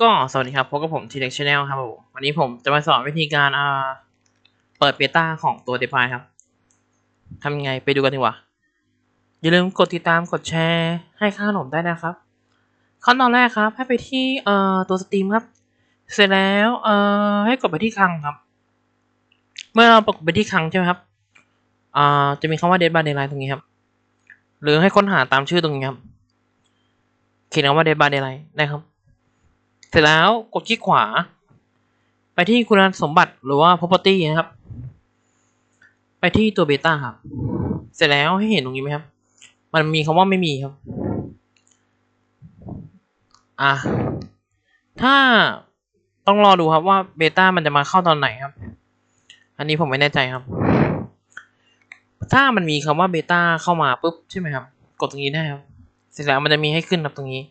ก็สวัสดีครับพบกับผมทีเด็กชาแนลครับผมวันนี้ผมจะมาสอนวิธีการอ่าเปิดเบต้าของตัว d e f i ครับทำยังไงไปดูกันดีกว่า อย่าลืมกดติดตามกดแชร์ให้ค่าขนมได้นะครับ ขั้นตอนแรกครับ ให้ไปที่เอ่อตัวสตรีมครับ เสร็จแล้วเอ่อให้กดไปที่คลังครับ เมื่อเรากดไปที่คลังใช่ไหมครับอ่าจะมีคำว่า Dead by Daylight ตรงนี้ครับ หรือให้ค้นหาตามชื่อตรงนี้ครับเขียนคำว่า Dead by Daylight ได้ครับ สร็จแล้วกดคลิกขวา ไปที่คุณสมบัติหรือว่า property นะครับ ไปที่ตัวเบต้าครับ เสร็จแล้วให้เห็นตรงนี้ไหมครับ มันมีคำว่าไม่มีครับ อะ ถ้าต้องรอดูครับว่าเบต้ามันจะมาเข้าตอนไหนครับ อันนี้ผมไม่แน่ใจครับ ถ้ามันมีคำว่าเบต้าเข้ามาปุ๊บใช่ไหมครับ กดตรงนี้ได้ครับ เสร็จแล้วมันจะมีให้ขึ้นครับตรงนี้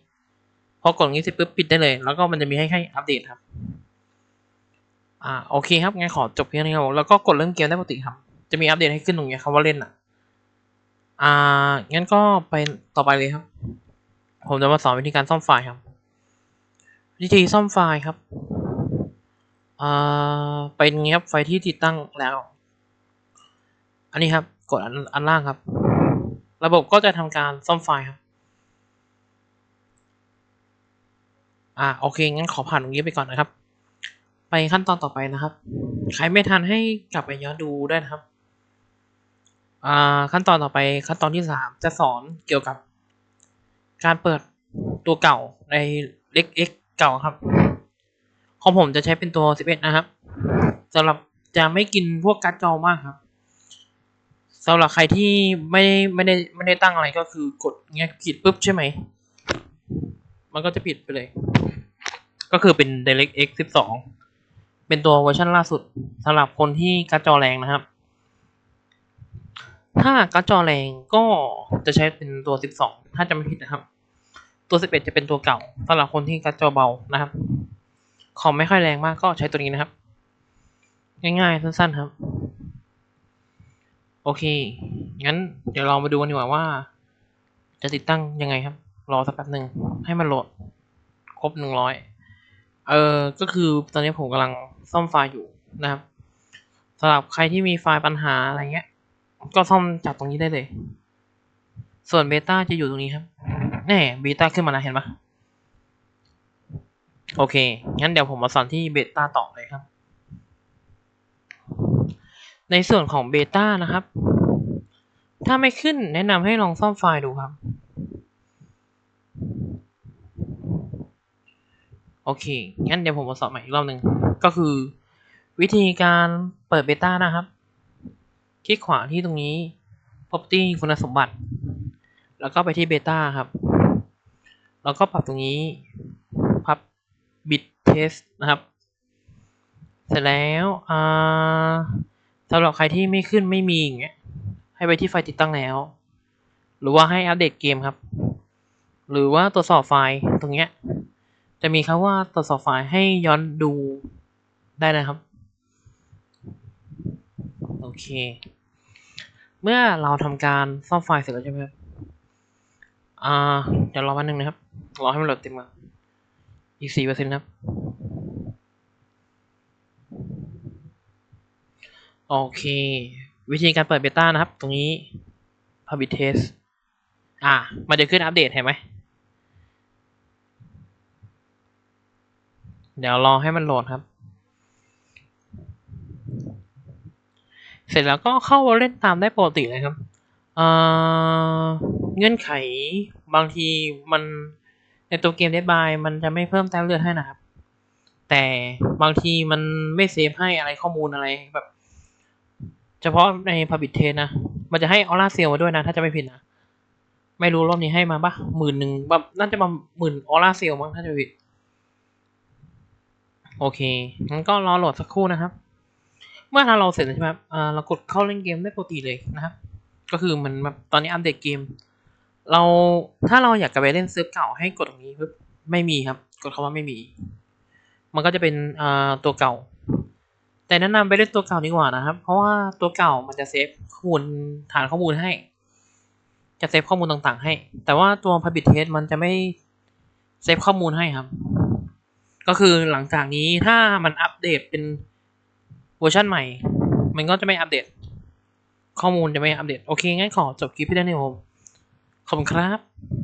พอกดอย่างนี้เสร็จปุ๊บปิดได้เลย แล้วก็มันจะมีให้ให้อัปเดตครับ อ่าโอเคครับงั้นขอจบเพียงนี้ครับแล้วก็กดเริ่มเกมได้ปกติครับ จะมีอัปเดตให้ขึ้นตรงนี้คำว่าเล่นอะ อ่างั้นก็ไปต่อไปเลยครับ ผมจะมาสอนวิธีการซ่อมไฟล์ครับ วิธีซ่อมไฟล์ครับอ่าเป็นอย่างนี้ครับไฟที่ติดตั้งแล้ว อันนี้ครับกดอันอันล่างครับ ระบบก็จะทำการซ่อมไฟล์ครับ อ่าโอเคงั้นขอผ่านตรงนี้ไปก่อนนะครับ ไปขั้นตอนต่อไปนะครับ ใครไม่ทันให้กลับไปย้อนดูได้นะครับอ่าขั้นตอนต่อไปขั้นตอนที่สามจะสอนเกี่ยวกับ การเปิดตัวเก่าในเล็ก X เก่าครับของผมจะใช้เป็นตัว11นะครับสำหรับจะไม่กินพวกการ์ดจอมากครับสำหรับใครที่ไม่ได้ไม่ได้ไม่ได้ตั้งอะไรก็คือกดเงี้ยผิดปุ๊บใช่ไหม มันก็จะปิดไปเลย ก็คือเป็น DirectX 12 เป็นตัวเวอร์ชันล่าสุดสำหรับคนที่การ์ดจอแรงนะครับ ถ้าการ์ดจอแรงก็จะใช้เป็นตัว 12 ถ้าจะไม่ผิดนะครับ ตัว 11 จะเป็นตัวเก่าสำหรับคนที่การ์ดจอเบานะครับคอมไม่ค่อยแรงมากก็ใช้ตัวนี้นะครับ ง่ายๆ สั้นๆครับ โอเค งั้นเดี๋ยวเรามาดูกันดีกว่าว่า จะติดตั้งยังไงครับ รอสักแป๊บหนึ่งให้มันโหลดครบหนึ่งร้อยเออก็คือตอนนี้ผมกำลังซ่อมไฟล์อยู่นะครับสำหรับใครที่มีไฟล์ปัญหาอะไรเงี้ย ก็ซ่อมจากตรงนี้ได้เลย ส่วนเบต้าจะอยู่ตรงนี้ครับแน่เบต้าขึ้นมาแล้วเห็นปะโอเค งั้นเดี๋ยวผมมาสอนที่เบต้าต่อเลยครับ ในส่วนของเบต้านะครับ ถ้าไม่ขึ้นแนะนำให้ลองซ่อมไฟล์ดูครับ โอเค งั้นเดี๋ยวผมมาสอนใหม่อีกรอบหนึ่งก็คือ วิธีการเปิดเบต้านะครับ คลิกขวาที่ตรงนี้ property คุณสมบัติ แล้วก็ไปที่เบต้าครับ แล้วก็ปรับตรงนี้พับ bit test นะครับ เสร็จแล้วสำหรับใครที่ไม่ขึ้นไม่มีอย่างเงี้ย ให้ไปที่ไฟล์ติดตั้งแล้ว หรือว่าให้อัปเดตเกมครับ หรือว่าตรวจสอบไฟล์ตรงเนี้ย จะมีคำว่าตรวจสอบไฟล์ให้ย้อนดูได้นะครับ โอเค เมื่อเราทำการซ่อมไฟล์เสร็จแล้วใช่ไหมครับอ่าเดี๋ยวรอแป๊บนึงนะครับ รอให้มันโหลดเต็มก่อนอีกสี่เปอร์เซ็นต์ครับ โอเค วิธีการเปิดเบต้านะครับ ตรงนี้ Public Test อ่า มันจะขึ้นอัปเดตเห็นไหม เดี๋ยวรอให้มันโหลดครับ เสร็จแล้วก็เข้าเล่นตามได้ปกติเลยครับเงื่อนไขบางทีมันในตัวเกมเดบายมันจะไม่เพิ่มแต้มเลือดให้นะครับ แต่บางทีมันไม่เซฟให้อะไรข้อมูลอะไรแบบ เฉพาะใน Public Test นะ มันจะให้ออร่าเซลมาด้วยนะ ถ้าจะไม่ผิดนะ ไม่รู้รอบนี้ให้มาปะหมื่นหนึ่งแบบน่าจะมาหมื่นออร่าเซลมั้งถ้าจะผิด โอเค งั้นก็รอโหลดสักครู่นะครับ เมื่อเราเสร็จใช่ไหมครับอ่าเรากดเข้าเล่นเกมได้ปกติเลยนะครับ ก็คือมันแบบตอนนี้อัปเดตเกม เราถ้าเราอยากจะไปเล่นเซิร์ฟเก่าให้กดตรงนี้ปึ๊บไม่มีครับ กดคำว่าไม่มี มันก็จะเป็นอ่าตัวเก่า แต่แนะนำไปเล่นตัวเก่าดีกว่านะครับ เพราะว่าตัวเก่ามันจะเซฟข้อมูลฐานข้อมูลให้ จะเซฟข้อมูลต่างๆ ให้ แต่ว่าตัว Public Test มันจะไม่เซฟข้อมูลให้ครับ ก็คือหลังจากนี้ถ้ามันอัปเดตเป็นเวอร์ชันใหม่ มันก็จะไม่อัปเดต ข้อมูลจะไม่อัปเดต โอเคงั้นขอจบคลิปพี่ได้ในโอมขอบคุณครับ